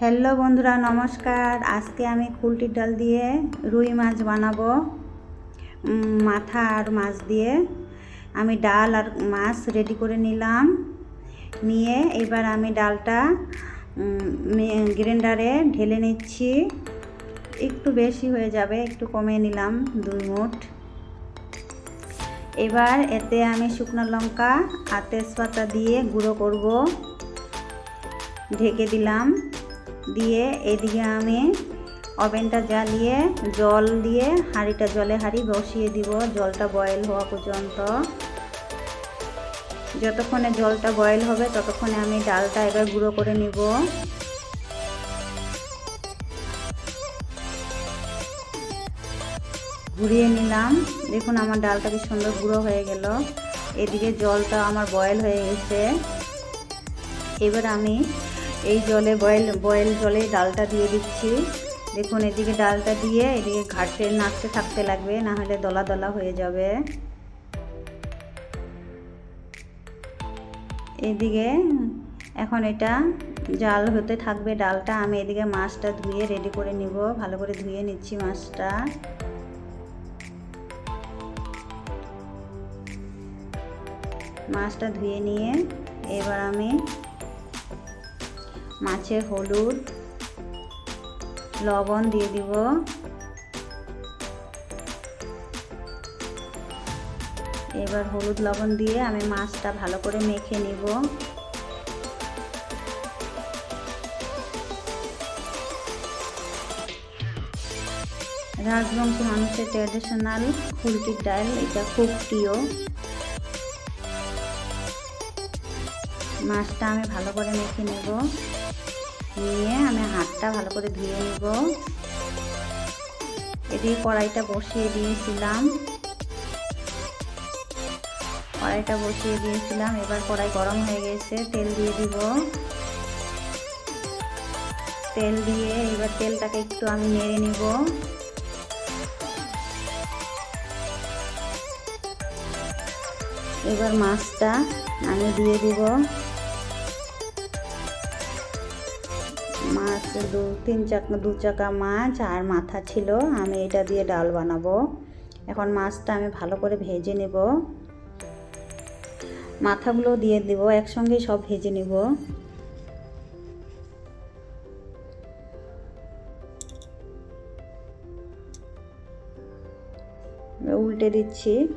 Hello বন্ধুরা, নমস্কার। আজকে আমি কুলটির ডাল দিয়ে রুই মাছ বানাবো মাথা আর মাছ দিয়ে। আমি ডাল আর মাছ রেডি করে নিলাম। নিয়ে এবার আমি ডালটা গ্রাইন্ডারে ঢেলে নিচ্ছি। একটু বেশি হয়ে যাবে, একটু কমে নিলাম দুই মুঠ। এবার এতে আমি শুকনো লঙ্কা আর তেজপাতা দিয়ে গুঁড়ো করব। ঢেকে দিলাম। দিয়ে এদিকে আমি ওভেনটা জ্বালিয়ে জল দিয়ে হাঁড়িটা জলে হাঁড়ি বসিয়ে দিব। জলটা বয়েল হওয়া পর্যন্ত। যতক্ষণে জলটা বয়েল হবে ততক্ষণে আমি ডালটা এবার গুঁড়ো করে নিব। ঘুরিয়ে নিলাম। দেখুন আমার ডালটা কি সুন্দর গুঁড়ো হয়ে গেল। এদিকে জলটা আমার বয়েল হয়ে গেছে। এবার আমি এই জলে বয়েল বয়েল জলে ডালটা দিয়ে দিচ্ছি। দেখুন, এদিকে ডালটা দিয়ে এদিকে ঘাটতে নাড়তে থাকতে লাগবে, না হলে দলা দলা হয়ে যাবে। এদিকে এখন এটা জাল হতে থাকবে ডালটা। আমি এদিকে মাছটা ধুয়ে রেডি করে নিব। ভালো করে ধুয়ে নিচ্ছি মাছটা। মাছটা ধুয়ে নিয়ে এবার আমি মাছে হলুদ, লবণ দিয়ে দিব। এবার হলুদ, লবণ দিয়ে আমি মাছটা ভালো করে মেখে নিব। রাজবংশী মানুষের ট্র্যাডিশনাল ফুলটির ডাল, এটা খুব প্রিয়। মাছটা আমি ভালো করে মেখে নেব। নিয়ে আমি হাতটা ভালো করে ধুয়ে নেব। এদিকে কড়াইটা বসিয়ে দিয়েছিলাম। কড়াইটা বসিয়ে দিয়েছিলাম। এবার কড়াই গরম হয়ে গেছে, তেল দিয়ে দিব। তেল দিয়ে এবার তেলটাকে একটু আমি নেড়ে নিব। এবার মাছটা আমি দিয়ে দিব। মাছ দু, তিন চাকা, দু চাকা মাছ আর মাথা ছিল। আমি এটা দিয়ে ডাল বানাবো। এখন মাছটা আমি ভালো করে ভেজে নেব। মাথাগুলো দিয়ে দেব একসঙ্গে সব ভেজে নেব। উল্টে দিচ্ছি।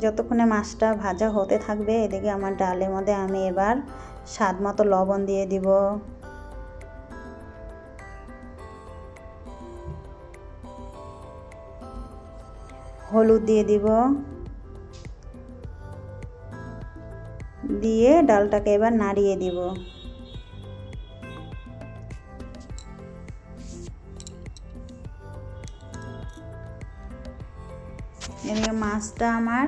যতক্ষণে মাছটা ভাজা হতে থাকবে, এদিকে আমার ডালের মধ্যে আমি এবার স্বাদ মতো লবণ দিয়ে দিব। হলুদ দিয়ে দিব। দিয়ে ডালটাকে এবার নাড়িয়ে দিব। এদিকে মাছটা আমার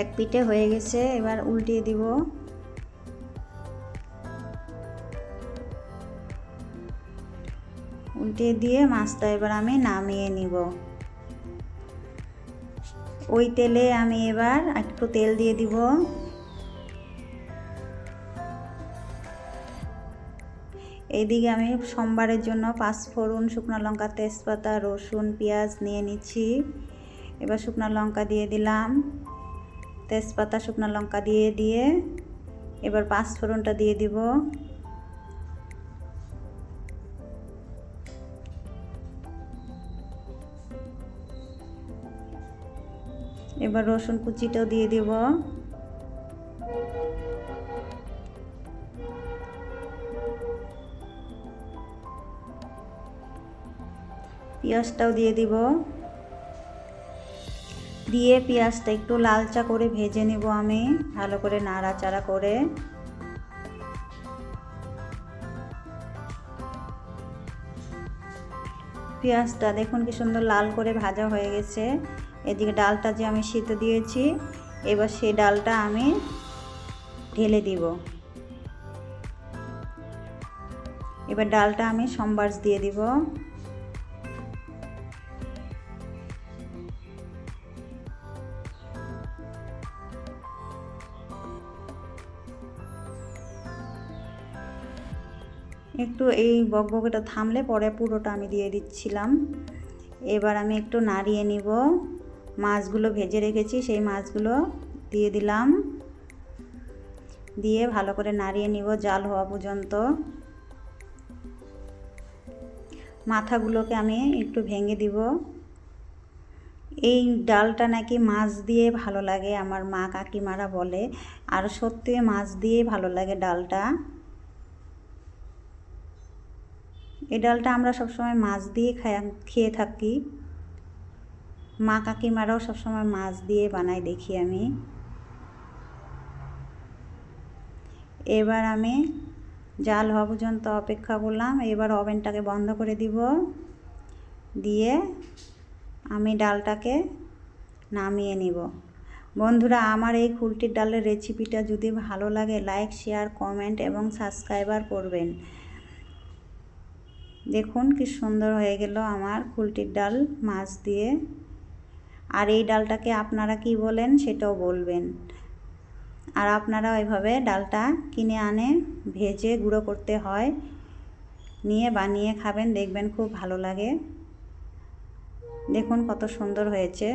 এক পিঠে হয়ে গেছে, এবার উল্টিয়ে দিব। উল্টিয়ে দিয়ে মাছটা এবার আমি নামিয়ে নিব। ওই তেলে আমি এবার একটু তেল দিয়ে দিব। এইদিকে আমি সোমবারের জন্য পাঁচফোড়ন, শুকনো লঙ্কা, তেজপাতা, রসুন, পেঁয়াজ নিয়ে নিচ্ছি। এবার শুকনো লঙ্কা দিয়ে দিলাম। তেজপাতা, শুকনো লঙ্কা দিয়ে দিয়ে এবার পাঁচফোড়নটা দিয়ে দিব। এবার রসুন কুচিটাও দিয়ে দিব। পেঁয়াজটাও দিয়ে দিব। দিয়ে পেঁয়াজটা একটু লালচা করে ভেজে নেব আমি, ভালো করে নাড়াচাড়া করে। পেঁয়াজটা দেখুন কি সুন্দর লাল করে ভাজা হয়ে গেছে। এদিকে ডালটা যে আমি সিদ্ধ দিয়েছি, এবার সেই ডালটা আমি ঢেলে দিব। এবার ডালটা আমি সম্বাস দিয়ে দিব। একটু এই বকবকেটা থামলে পরে পুরোটা আমি দিয়ে দিচ্ছিলাম। এবার আমি একটু নাড়িয়ে নিব। মাছগুলো ভেজে রেখেছি, সেই মাছগুলো দিয়ে দিলাম। দিয়ে ভালো করে নাড়িয়ে নিব জাল হওয়া পর্যন্ত। মাথাগুলোকে আমি একটু ভেঙে দিব। এই ডালটা নাকি মাছ দিয়ে ভালো লাগে, আমার মা কাকিমারা বলে। আর সত্যি মাছ দিয়ে ভালো লাগে ডালটা। এই ডালটা আমরা সবসময় মাছ দিয়ে খেয়ে থাকি। মা কাকিমারাও সবসময় মাছ দিয়ে বানাই দেখি আমি। এবার আমি জাল হওয়া পর্যন্ত অপেক্ষা করলাম, এবার ওভেনটাকে বন্ধ করে দিব। দিয়ে আমি ডালটাকে নামিয়ে নিব। বন্ধুরা, আমার এই খুলটির ডালের রেসিপিটা যদি ভালো লাগে লাইক শেয়ার কমেন্ট এবং সাবস্ক্রাইবার করবেন। দেখুন কি সুন্দর হয়ে গেল আমার খুলটির ডাল মাছ দিয়ে। আর এই ডালটাকে আপনারা কি বলেন সেটাও বলবেন। আর আপনারা ওইভাবে ডালটা কিনে আনে, ভেজে গুঁড়ো করতে হয়, নিয়ে বানিয়ে খাবেন, দেখবেন খুব ভালো লাগে। দেখুন কত সুন্দর হয়েছে।